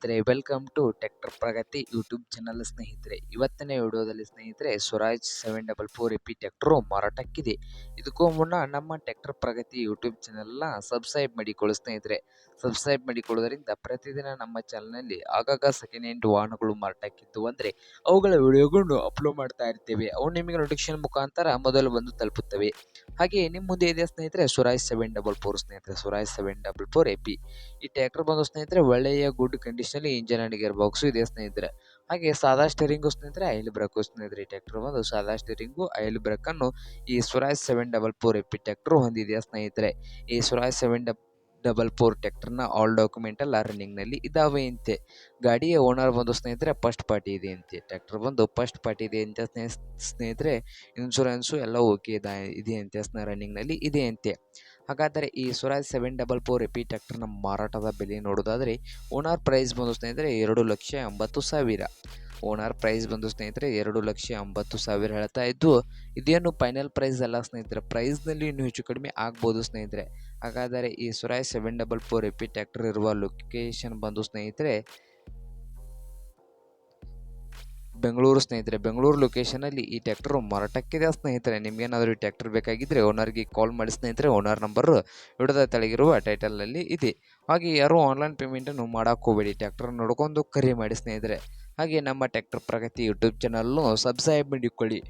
ಸ್ನೇಹಿತರೆ welcome to tractor Pragati YouTube channel ಸ್ನೇಹಿತರೆ. ಇವತ್ತಿನ ವಿಡಿಯೋದಲ್ಲಿ ಸ್ನೇಹಿತರೆ Swaraj seven double four AP tractor ಮಾರಾಟಕ್ಕಿದೆ. ಇದಕ್ಕೂ ಮುನ್ನ ನಮ್ಮ ಟ್ರ್ಯಾಕ್ಟರ್ ಪ್ರಗತಿ ಯೂಟ್ಯೂಬ್ ಚಾನಲ್ನ ಸಬ್ಸ್ಕ್ರೈಬ್ ಮಾಡಿಕೊಳ್ಳಿ ಸ್ನೇಹಿತರೆ. ಸಬ್ಸ್ಕ್ರೈಬ್ ಮಾಡಿಕೊಳ್ಳೋದರಿಂದ ಪ್ರತಿದಿನ ನಮ್ಮ ಚಾನಲ್ನಲ್ಲಿ ಆಗಾಗ ಸೆಕೆಂಡ್ ಹ್ಯಾಂಡ್ ವಾಹನಗಳು ಮಾರಾಟಕ್ಕಿದ್ದು ಅಂದರೆ ಅವುಗಳ ವಿಡಿಯೋಗಳನ್ನು ಅಪ್ಲೋಡ್ ಮಾಡ್ತಾ ಇರ್ತೇವೆ. ಅವು ನಿಮಗೆ ನೋಟಿಫಿಕೇಶನ್ ಮುಖಾಂತರ ಮೊದಲು ಬಂದು ತಲುಪುತ್ತವೆ. ಹಾಗೆ ನಿಮ್ಮ ಮುಂದೆ ಇದೆ ಸ್ನೇಹಿತರೆ ಸ್ವರಾಜ್ ಸೆವೆನ್ ಡಬಲ್ ಫೋರ್ ಸ್ನೇಹಿತರೆ Swaraj seven double four AP ಈ ಟ್ರ್ಯಾಕ್ಟರ್ ಬಂದು ಸ್ನೇಹಿತರೆ, ಒಳ್ಳೆಯ ಗುಡ್ ಕಂಡೀಷನಲ್ಲಿ ಇಂಜಿನ್ ಅಂಡ್ ಗೇರ್ ಬಾಕ್ಸು ಇದೆ ಸ್ನೇಹಿತರೆ. ಹಾಗೆ ಸಾದಾ ಸ್ಟೇರಿಂಗು ಸ್ನೇಹಿತರೆ ಆಯಿಲ್ ಬ್ರೇಕು ಸ್ನೇಹಿತರೆ ಈ ಟ್ರ್ಯಾಕ್ಟರ್ ಬಂದು ಸಾದಾ ಸ್ಟೇರಿಂಗು ಆಯಿಲ್ ಬ್ರೇಕನ್ನು ಈ Swaraj seven double four AP tractor ಹೊಂದಿದೆ ಸ್ನೇಹಿತರೆ? ಈ ಸ್ವರಾಜ್ ಸೆವೆನ್ ಡಬ್ ಡಬಲ್ ಫೋರ್ನ ಆಲ್ ಡಾಕ್ಯುಮೆಂಟ್ ಎಲ್ಲ ರನ್ನಿಂಗ್ನಲ್ಲಿ ಇದಾವೆ ಅಂತೆ. ಗಾಡಿಯ ಓನರ್ ಬಂದು ಸ್ನೇಹಿತರೆ ಫಸ್ಟ್ ಪಾರ್ಟಿ ಇದೆ ಅಂತೆ. ಟ್ರ್ಯಾಕ್ಟರ್ ಬಂದು ಫಸ್ಟ್ ಪಾರ್ಟಿ ಇದೆ ಅಂತ ಸ್ನೇಹ, ಸ್ನೇಹಿತರೆ ಇನ್ಶೂರೆನ್ಸು ಎಲ್ಲ ಓಕೆ ಇದೆ ಇದೆ ಅಂತೆ ರನ್ನಿಂಗ್ನಲ್ಲಿ ಇದೆ ಅಂತೆ. ಹಾಗಾದರೆ ಈ Swaraj seven double four AP ಟ್ರ್ಯಾಕ್ಟರ್ನ ಮಾರಾಟದ ಬೆಲೆ ನೋಡೋದಾದರೆ ಓನರ್ ಪ್ರೈಸ್ ಬಂದು ಸ್ನೇಹಿತರೆ ಎರಡು ಲಕ್ಷ ಎಂಬತ್ತು ಸಾವಿರ. ಓನರ್ ಪ್ರೈಸ್ ಬಂದು ಸ್ನೇಹಿತರೆ ಎರಡು ಲಕ್ಷ ಎಂಬತ್ತು ಸಾವಿರ ಹೇಳ್ತಾ ಇದ್ದು, ಇದೇನು ಫೈನಲ್ ಪ್ರೈಸ್ ಅಲ್ಲ ಸ್ನೇಹಿತರೆ ಪ್ರೈಸ್ನಲ್ಲಿ ಇನ್ನೂ ಹೆಚ್ಚು ಕಡಿಮೆ ಆಗ್ಬೋದು ಸ್ನೇಹಿತರೆ. ಹಾಗಾದರೆ ಈ Swaraj seven double four AP tractor ಇರುವ ಲೊಕೇಶನ್ ಬಂದು ಸ್ನೇಹಿತರೆ ಬೆಂಗಳೂರು ಸ್ನೇಹಿತರೆ, ಬೆಂಗಳೂರು ಲೊಕೇಶನಲ್ಲಿ ಈ ಟ್ಯಾಕ್ಟ್ರು ಮಾರಾಟಕ್ಕಿದೆ ಸ್ನೇಹಿತರೆ. ನಿಮಗೇನಾದರೂ ಈ ಟ್ಯಾಕ್ಟರ್ ಬೇಕಾಗಿದ್ದರೆ ಓನರ್ಗೆ ಕಾಲ್ ಮಾಡಿ ಸ್ನೇಹಿತರೆ ಓನರ್ ನಂಬರು ವಿಡದ ತೆಳಗಿರುವ ಟೈಟಲಲ್ಲಿ ಇದೆ. ಹಾಗೆ ಯಾರೂ ಆನ್ಲೈನ್ ಪೇಮೆಂಟನ್ನು ಮಾಡೋಕ್ಕೋಗಬೇಡಿ ಟ್ಯಾಕ್ಟರ್ ನೋಡ್ಕೊಂಡು ಕರೆ ಮಾಡಿ ಸ್ನೇಹಿತರೆ. ಹಾಗೆ ನಮ್ಮ ಟ್ಯಾಕ್ಟರ್ ಪ್ರಗತಿ ಯೂಟ್ಯೂಬ್ ಚಾನಲ್ನು ಸಬ್ಸ್ಕ್ರೈಬ್ ಮಾಡಿಕೊಳ್ಳಿ.